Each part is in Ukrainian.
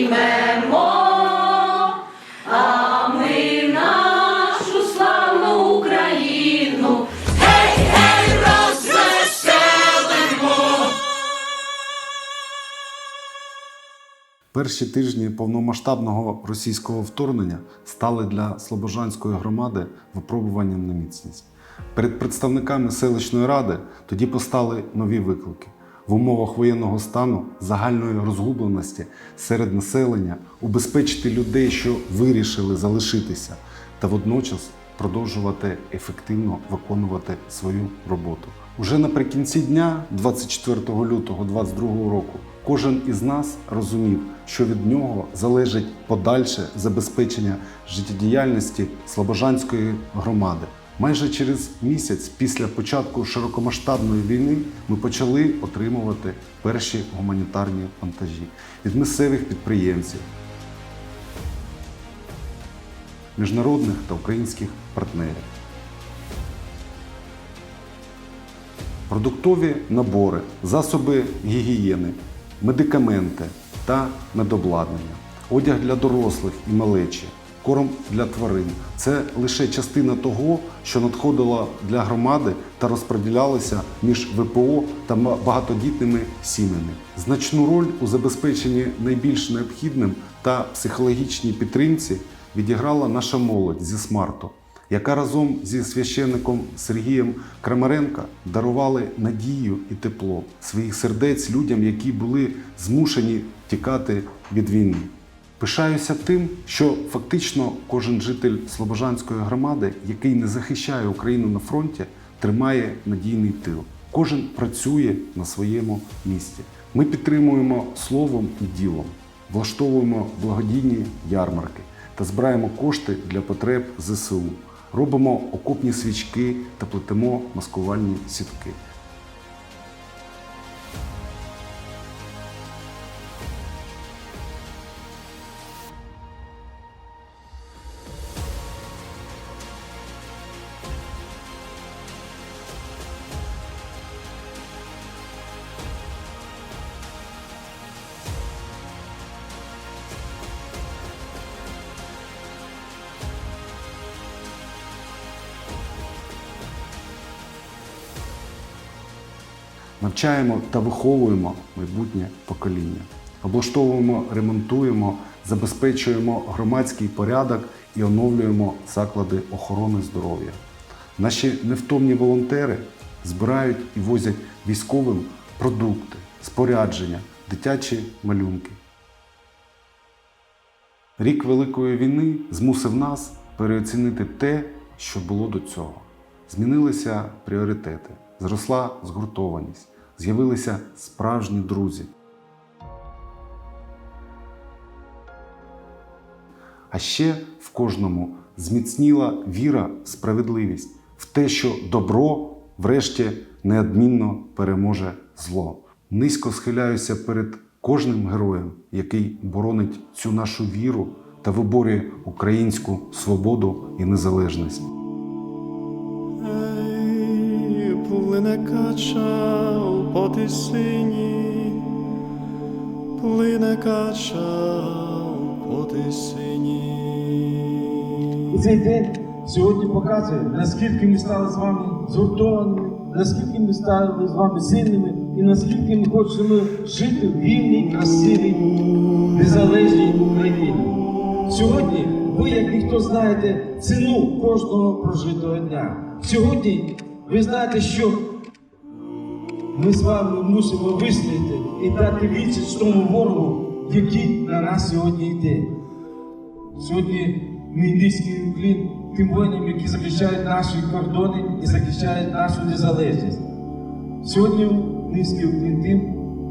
Підіймемо, а ми нашу славну Україну, гей, гей, розвеселимо. Перші тижні повномасштабного російського вторгнення стали для Слобожанської громади випробуванням на міцність. Перед представниками селищної ради тоді постали нові виклики. В умовах воєнного стану, загальної розгубленості серед населення убезпечити людей, що вирішили залишитися, та водночас продовжувати ефективно виконувати свою роботу. Уже наприкінці дня, 24 лютого 2022 року, кожен із нас розумів, що від нього залежить подальше забезпечення життєдіяльності Слобожанської громади. Майже через місяць після початку широкомасштабної війни ми почали отримувати перші гуманітарні вантажі від місцевих підприємців, міжнародних та українських партнерів. Продуктові набори, засоби гігієни, медикаменти та медобладнання, одяг для дорослих і малечі, корм для тварин це лише частина того, що надходило для громади та розподілялося між ВПО та багатодітними сім'ями. Значну роль у забезпеченні найбільш необхідним та психологічній підтримці відіграла наша молодь зі смарту яка разом зі священником Сергієм Крамаренка дарували надію і тепло своїх сердець людям, які були змушені тікати від війни. Пишаюся тим, що фактично кожен житель Слобожанської громади, який не захищає Україну на фронті, тримає надійний тил. Кожен працює на своєму місці. Ми підтримуємо словом і ділом, влаштовуємо благодійні ярмарки та збираємо кошти для потреб ЗСУ. Робимо окопні свічки та плетемо маскувальні сітки. Навчаємо та виховуємо майбутнє покоління. Облаштовуємо, ремонтуємо, забезпечуємо громадський порядок і оновлюємо заклади охорони здоров'я. Наші невтомні волонтери збирають і возять військовим продукти, спорядження, дитячі малюнки. Рік Великої війни змусив нас переоцінити те, що було до цього. Змінилися пріоритети, зросла згуртованість, з'явилися справжні друзі. А ще в кожному зміцніла віра в справедливість, в те, що добро врешті неодмінно переможе зло. Низько схиляюся перед кожним героєм, який боронить цю нашу віру та виборює українську свободу і незалежність. Плине кача у потисині, плине кача у потисині. І цей день сьогодні показує, наскільки ми стали з вами згуртованими, наскільки ми стали з вами сильними і наскільки ми хочемо жити в вільній, красивій, незалежній Україні. Сьогодні ви, як ніхто, знаєте ціну кожного прожитого дня. Сьогодні ви знаєте, що ми з вами мусимо вистояти і дати відсіч тому ворогу, який на нас сьогодні йде. Сьогодні низький уклін тим воїнам, які захищають наші кордони і захищають нашу незалежність. Сьогодні низький уклін тим,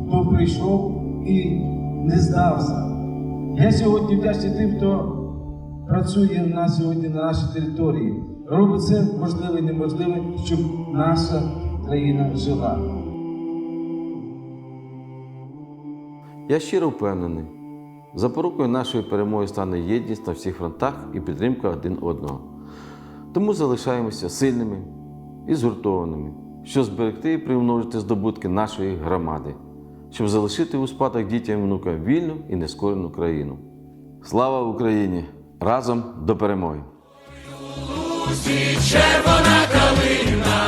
хто прийшов і не здався. Я сьогодні вдячний тим, хто працює на сьогодні на нашій території. Робить це можливе і неможливе, щоб наша країна жила. Я щиро впевнений, запорукою нашої перемоги стане єдність на всіх фронтах і підтримка один одного. Тому залишаємося сильними і згуртованими, щоб зберегти і примножити здобутки нашої громади, щоб залишити у спадок дітям і внукам вільну і нескорену країну. Слава Україні! Разом до перемоги! Червона калина